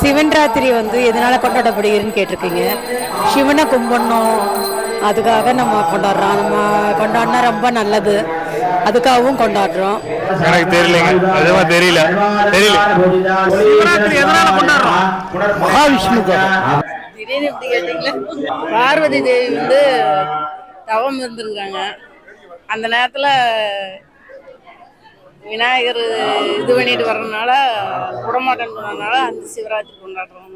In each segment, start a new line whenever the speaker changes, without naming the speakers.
சிவன் ராத்திரி வந்து எதனால கொண்டாடப்படுகிறதுன்னு கேட்டிருக்கீங்க. சிவனை கும்பிடணும். அதுக்காக நம்ம கொண்டாடுறோம். நம்ம கொண்டாடினா ரொம்ப நல்லது. அதுக்காகவும் கொண்டாடுறோம்.
எனக்கு தெரியலைங்க. நிஜமா தெரியல. தெரியல.
சிவராத்திரி எதனால கொண்டாடுறோம்?
மகாவிஷ்ணுக்கு
திடீர்னு இப்படி கேட்டீங்களா பார்வதி தேவி வந்து தவம் இருந்திருக்காங்க. அந்த நேரத்தில் விநாயகர் இது பண்ணிட்டு வர்றதுனால விடமாட்டேன்னு சொன்னதுனால அந்த சிவராத்திரி கொண்டாடுறோம்.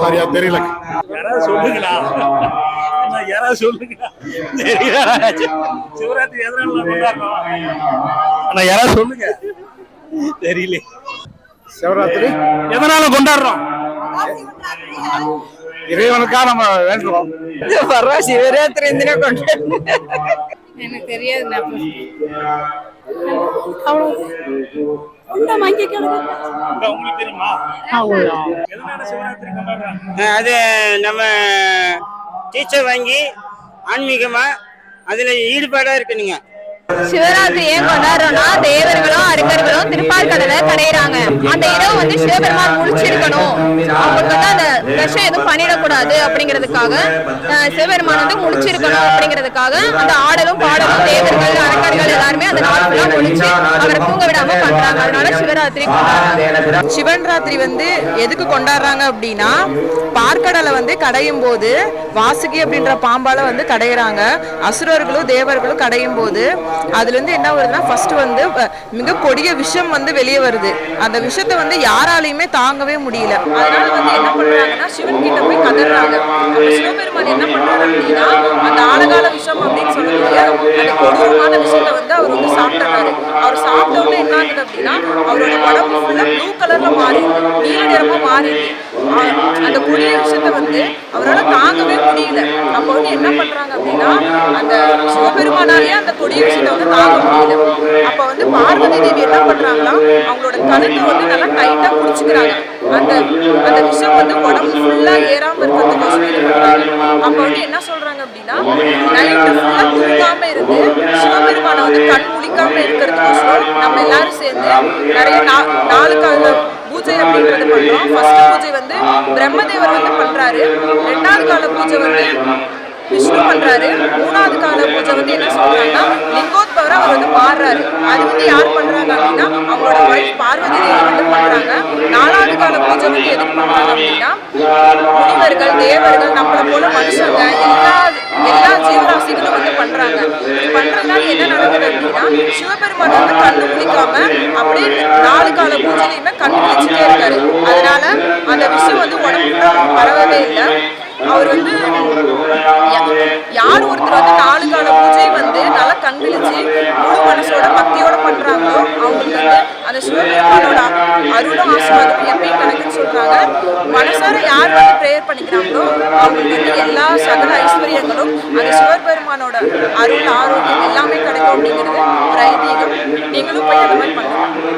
சரியா தெரியல.
யாராவது சொல்லுங்களா? என்ன, யாராவது சொல்லுங்களா? தெரியல. சிவராத்திரி எதனால கொண்டாடுறோம்? ஆனா யாராவது சொல்லுங்க. தெரியல.
சிவராத்திரி?
எதனால கொண்டாடுறோம்?
இறைவனுக்காக நம்ம வேண்டுறோம்.
வர்ற சிவராத்திரி கொண்டாடுறோம். எனக்கு தெரியாது
அது நம்ம டீச்சர் வாங்கி ஆன்மீகமா அதுல ஈடுபாடா இருக்கணுங்க.
சிவராத்திரி ஏன் கொண்டாடுறோம்னா தேவர்களும் அரக்கர்களும் திருப்பால் கடலை கடையிறாங்க. அந்த இரவு வந்து சிவபெருமான் முழிச்சிருக்கணும். அவங்களுக்கு வந்து அந்த விஷம் எதுவும் பண்ணிடக்கூடாது அப்படிங்கிறதுக்காக சிவபெருமான் வந்து முழிச்சிருக்கணும் அப்படிங்கிறதுக்காக அந்த ஆடலும் பாடலும் தேவர்கள் அரக்கர்கள் எல்லாருமே அந்த நாள் ஃபுல்லா முழிச்சு அவரை தூங்க விடாம பண்றாங்க. அதனால சிவராத்திரி கொண்டாடுறாங்க.
சிவன் ராத்திரி வந்து எதுக்கு கொண்டாடுறாங்க அப்படின்னா பார்க்கடலை வந்து கடையும் போது வாசுகி அப்படின்ற பாம்பால வந்து கடையிறாங்க. அசுரர்களும் தேவர்களும் கடையும் போது அதுல இருந்து என்ன வருதுன்னா ஃபர்ஸ்ட் வந்து மிக கொடிய விஷம் வந்து வெளியே வருது. அந்த விஷத்தை வந்து யாராலையுமே தாங்கவே முடியல. அதனால வந்து என்ன பண்றாங்கன்னா சிவன் கிட்ட போய் கதறாங்க. சிவபெருமான் என்ன பண்றாரு அப்படின்னா அந்த ஆழகால விஷம் அப்படின்னு சொல்லக்கூடிய அந்த கொடூரமான விஷயத்தை அவர் வந்து சாப்பிட்டாரு. அவர் சாப்பிட்ட உடனே என்ன ஆகுது அப்படின்னா அவரோட உடம்பு ஃபுல்லா ப்ளூ கலர்ல மாறி நீல நிறமா மாறி. அந்த கொடிய விஷயத்த வந்து அவரால் தாங்கவே முடியல. அப்போ வந்து என்ன பண்றாங்க அப்படின்னா அந்த சிவபெருமானாலேயே அந்த கொடிய விஷயத்தை வந்து தாங்க முடியல. அப்போ வந்து பார்வதி தேவி என்ன பண்றாங்களா அவங்களோட கழுத்தை வந்து நல்லா டைட்டா பிடிச்சிக்கிறாங்க. அந்த அந்த விஷயம் வந்து உடம்பு ஃபுல்லா ஏறாம இருக்கிறதுக்கு அப்ப அப்போ வந்து என்ன சொல்றாங்க அப்படின்னா நைட்டு ஃபுல்லா தூங்காம இருக்கு சிவபெருமானை வந்து கண் முழிக்காம இருக்கிறதுக்கோசரம் நம்ம எல்லாரும் சேர்ந்து நிறைய நா- பூஜை அப்படின்றது பண்றோம். ஃபர்ஸ்ட் பூஜை வந்து பிரம்மதேவர் வந்து பண்றாரு. ரெண்டாவது கால பூஜை வந்து விஷ்ணு பண்றாரு. மூணாவது கால பூஜை வந்து என்ன சொல்றாங்கன்னா லிங்கோத்பவர் அவர் வந்து பாடுறாரு. அது வந்து யார் பண்றாங்க அப்படின்னா அவங்களோட ஒய்ஃப் பார்வதி தேவி வந்து பண்றாங்க. நாலாவது கால பூஜை வந்து எதுக்கு பண்றாங்க அப்படின்னா முனிவர்கள் தேவர்கள் நம்மளை போல மனுஷங்க எல்லா எல்லா ஜீவராசிகளும் வந்து பண்றாங்க. இப்படி பண்றதுனால என்ன நடக்குது அப்படின்னா சிவபெருமான் வந்து கண்ணு குளிக்காம அப்படியே நாலு கால பூஜையிலுமே கண்ணு குளிச்சுட்டே இருக்காரு. அதனால அந்த விஷயம் வந்து உடம்புல பரவவே இல்லை. அவர் வந்து யா- யார் ஒருத்தர் வந்து நாலு கால பூஜை வந்து நல்லா கண் விழிச்சு முழு மனசோட பக்தியோட பண்றாங்களோ அவங்களுக்கு வந்து அந்த சிவபெருமானோட அருளும் ஆசீர்வாதம் எப்பயும் கணக்குன்னு சொல்றாங்க. மனசார யார் வந்து ப்ரேயர் பண்ணிக்கிறாங்களோ அவங்களுக்கு வந்து எல்லா சகல ஐஸ்வர்யங்களும் அந்த சிவபெருமானோட அருள் ஆரோக்கியம் எல்லாமே கிடைக்கும் அப்படிங்கிறது ஒரு ஐதீகம். நீங்களும் போய் அந்த மாதிரி பண்ணுங்க.